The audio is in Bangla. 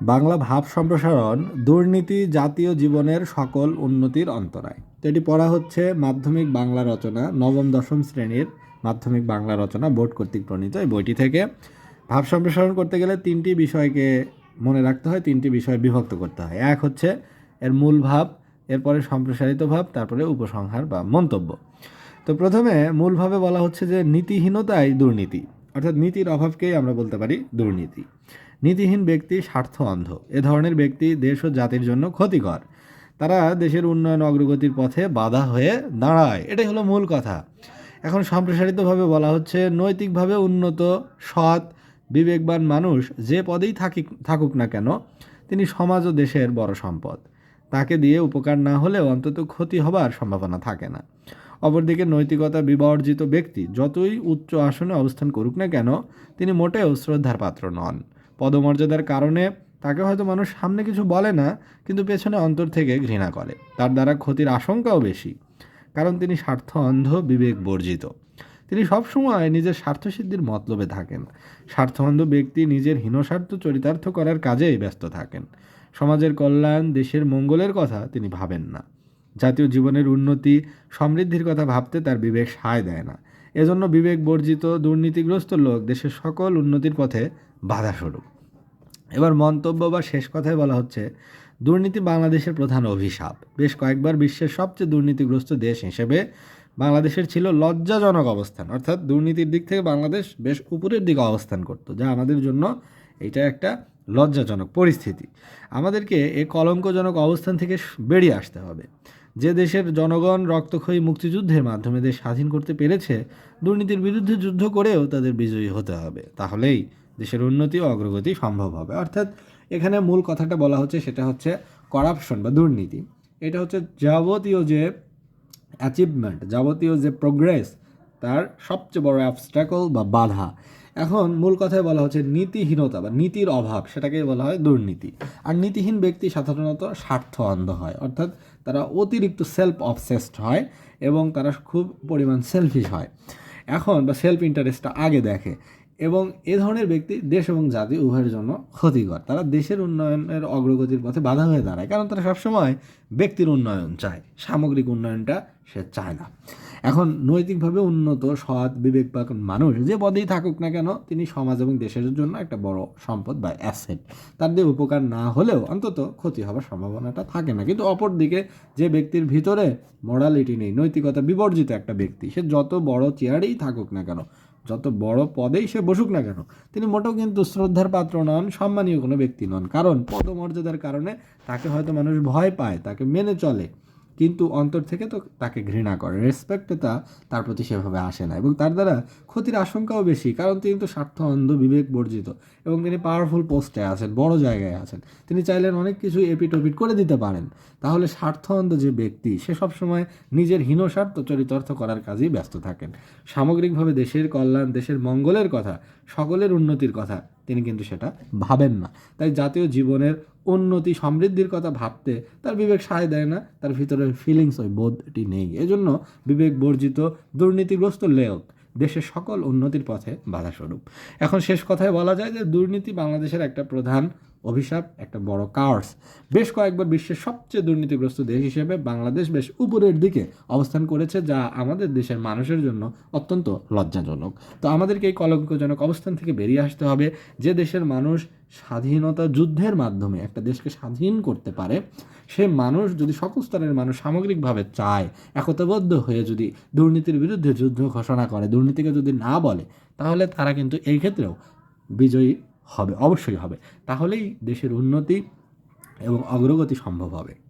বাংলা ভাব সম্প্রসারণ, দুর্নীতি, জাতীয় জীবনের সকল উন্নতির অন্তরায়। তো এটি পড়া হচ্ছে মাধ্যমিক বাংলা রচনা, নবম, দশম শ্রেণির মাধ্যমিক বাংলা রচনা বোর্ড কর্তৃক প্রণীত এই বইটি থেকে। ভাব সম্প্রসারণ করতে গেলে তিনটি বিষয়কে মনে রাখতে হয়, তিনটি বিষয় বিভক্ত করতে হয়। এক হচ্ছে এর মূল ভাব, এরপরে সম্প্রসারিত ভাব, তারপরে উপসংহার বা মন্তব্য। তো প্রথমে মূলভাবে বলা হচ্ছে যে নীতিহীনতাই দুর্নীতি, অর্থাৎ নীতির অভাবকেই আমরা বলতে পারি দুর্নীতি। নীতিহীন ব্যক্তি স্বার্থ অন্ধ। এ ধরনের ব্যক্তি দেশ ও জাতির জন্য ক্ষতিকর। তারা দেশের উন্নয়ন অগ্রগতির পথে বাধা হয়ে দাঁড়ায়। এটাই হলো মূল কথা। এখন সম্প্রসারিতভাবে বলা হচ্ছে, নৈতিকভাবে উন্নত, সৎ, বিবেকবান মানুষ যে পদেই থাকি থাকুক না কেন, তিনি সমাজ ও দেশের বড় সম্পদ। তাকে দিয়ে উপকার না হলেও অন্তত ক্ষতি হবার সম্ভাবনা থাকে না। অপরদিকে নৈতিকতা বিবর্জিত ব্যক্তি যতই উচ্চ আসনে অবস্থান করুক না কেন, তিনি মোটেও শ্রদ্ধার পাত্র নন। পদমর্যাদার কারণে তাকে হয়তো মানুষ সামনে কিছু বলে না, কিন্তু পেছনে অন্তর থেকে ঘৃণা করে। তার দ্বারা ক্ষতির আশঙ্কাও বেশি, কারণ তিনি স্বার্থ অন্ধ বিবেক বর্জিত তিনি সবসময় নিজের স্বার্থসিদ্ধির মতলবে থাকেন। স্বার্থঅন্ধ ব্যক্তি নিজের হীনস্বার্থ চরিতার্থ করার কাজেই ব্যস্ত থাকেন। সমাজের কল্যাণ, দেশের মঙ্গলের কথা তিনি ভাবেন না। জাতীয় জীবনের উন্নতি, সমৃদ্ধির কথা ভাবতে তার বিবেক সায় দেয় না। এজন্য বিবেক বর্জিত দুর্নীতিগ্রস্ত লোক দেশের সকল উন্নতির পথে বাধাস্বরূপ। এবার মন্তব্য বা শেষ কথায় বলা হচ্ছে, দুর্নীতি বাংলাদেশের প্রধান অভিশাপ। বেশ কয়েকবার বিশ্বের সবচেয়ে দুর্নীতিগ্রস্ত দেশ হিসেবে বাংলাদেশের ছিল লজ্জাজনক অবস্থান। অর্থাৎ দুর্নীতির দিক থেকে বাংলাদেশ বেশ উপরের দিকে অবস্থান করত, যা আমাদের জন্য এটা একটা লজ্জাজনক পরিস্থিতি। আমাদেরকে এ কলঙ্কজনক অবস্থান থেকে বেরিয়ে আসতে হবে। যে দেশের জনগণ রক্তক্ষয়ী মুক্তিযুদ্ধের মাধ্যমে দেশ স্বাধীন করতে পেরেছে, দুর্নীতির বিরুদ্ধে যুদ্ধ করেও তাদের বিজয়ী হতে হবে। তাহলেই দেশের উন্নতি ও অগ্রগতি সম্ভব হবে। অর্থাৎ এখানে মূল কথাটা বলা হচ্ছে সেটা হচ্ছে করাপশন বা দুর্নীতি। এটা হচ্ছে যাবতীয় যে অ্যাচিভমেন্ট যাবতীয় যে প্রোগ্রেস তার সবচেয়ে বড় অবস্ট্রাকল বা বাধা। এখন মূল কথায় বলা হচ্ছে নীতিহীনতা বা নীতির অভাব সেটাকে বলা হয় দুর্নীতি। আর নীতিহীন ব্যক্তি সাধারণত স্বার্থ অন্ধ হয়, অর্থাৎ তারা অতিরিক্ত সেলফ অবসেসড হয় এবং তারা খুব পরিমাণ সেলফিশ হয়। এখন বা সেলফ ইন্টারেস্টটা আগে দেখে। এবং এ ধরনের ব্যক্তি দেশ এবং জাতি উভয়ের জন্য ক্ষতিকর। তারা দেশের উন্নয়নের অগ্রগতির পথে বাধা হয়ে দাঁড়ায়, কারণ তারা সবসময় ব্যক্তির উন্নয়ন চায়, সামগ্রিক উন্নয়নটা সে চায় না। এখন নৈতিকভাবে উন্নত, সৎ, বিবেকবান মানুষ যে পদেই থাকুক না কেন, তিনি সমাজ এবং দেশের জন্য একটা বড় সম্পদ বা অ্যাসেট তার দিয়ে উপকার না হলেও অন্তত ক্ষতি হওয়ার সম্ভাবনাটা থাকে না। কিন্তু অপরদিকে যে ব্যক্তির ভিতরে মোরালিটি নেই, নৈতিকতা বিবর্জিত একটা ব্যক্তি, সে যত বড় চেয়ারেই থাকুক না কেন যত বড় পদেই সে বসুক না কেন, তিনি মোটেও কিন্তু শ্রদ্ধার পাত্র নন, সম্মানীয় কোনো ব্যক্তি নন। কারণ পদমর্যাদার কারণে তাকে হয়তো মানুষ ভয় পায়, তাকে মেনে চলে। কিন্তু অন্তর থেকে তো তাকে ঘৃণা করে রেসপেক্টে তা তার প্রতি সেভাবে আসে না এবং তার দ্বারা ক্ষতির আশঙ্কাও বেশি, কারণ তিনি তো স্বার্থ, অন্ধ, বিবেক বর্জিত এবং তিনি পাওয়ারফুল পোস্টে আছেন, বড় জায়গায় আছেন। তিনি চাইলেন অনেক কিছু এপিট ওপিট করে দিতে পারেন। তাহলে স্বার্থ, অন্ধ যে ব্যক্তি, সে সবসময় নিজের হীনস্বার্থ চরিতার্থ করার কাজেই ব্যস্ত থাকেন। সামগ্রিকভাবে দেশের কল্যাণ, দেশের মঙ্গলের কথা, সকলের উন্নতির কথা তিনি কিন্তু সেটা ভাবেন না। তাই জাতীয় জীবনের উন্নতি, সমৃদ্ধির কথা ভাবতে তার বিবেক সায় দেয় না, তার ভিতরে ফিলিংস ওই বোধটি নেই। এজন্য বিবেক বর্জিত, দুর্নীতিগ্রস্ত লেয়ক দেশের সকল উন্নতির পথে বাধাস্বরূপ এখন শেষ কথায় বলা যায় যে দুর্নীতি বাংলাদেশের একটা প্রধান অভিশাপ, একটা বড় কার্স। বেশ কয়েকবার বিশ্বের সবচেয়ে দুর্নীতিগ্রস্ত দেশ হিসেবে বাংলাদেশ বেশ উপরের দিকে অবস্থান করেছে, যা আমাদের দেশের মানুষের জন্য অত্যন্ত লজ্জাজনক। তো আমাদেরকে এই কলঙ্কজনক অবস্থান থেকে বেরিয়ে আসতে হবে। যে দেশের মানুষ স্বাধীনতা যুদ্ধের মাধ্যমে একটা দেশকে স্বাধীন করতে পারে, সে মানুষ যদি সকল স্তরের মানুষ সামগ্রিকভাবে চায়, একতাবদ্ধ হয়ে যদি দুর্নীতির বিরুদ্ধে যুদ্ধ ঘোষণা করে, দুর্নীতিকে যদি না বলে, তাহলে তারা কিন্তু এই ক্ষেত্রেও বিজয়ী হবে অবশ্যই হবে। তাহলেই দেশের উন্নতি এবং অগ্রগতি সম্ভব হবে।